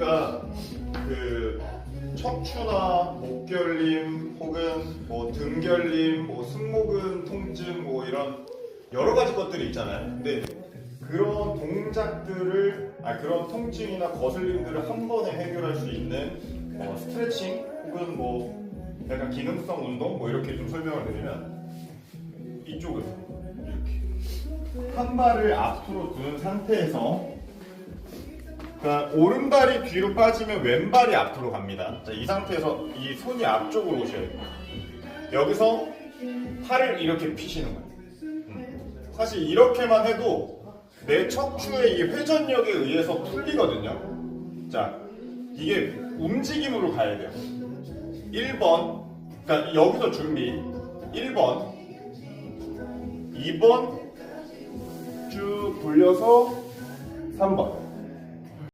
우리가 그 척추나 목결림 혹은 뭐 등결림, 뭐 승모근 통증 뭐 이런 여러 가지 것들이 있잖아요. 근데 그런 동작들을 아 그런 통증이나 거슬림들을 한 번에 해결할 수 있는 어, 스트레칭 혹은 뭐 약간 기능성 운동 뭐 이렇게 좀 설명을 드리면 이쪽은 이렇게 한 발을 앞으로 두는 상태에서 그러니까 오른발이 뒤로 빠지면 왼발이 앞으로 갑니다. 자, 이 상태에서 이 손이 앞쪽으로 오셔야 돼요. 여기서 팔을 이렇게 피시는 거예요. 음. 사실 이렇게만 해도 내 척추의 이 회전력에 의해서 풀리거든요. 자, 이게 움직임으로 가야 돼요. 1번, 그러니까 여기서 준비. 1번, 2번, 쭉 돌려서 3번.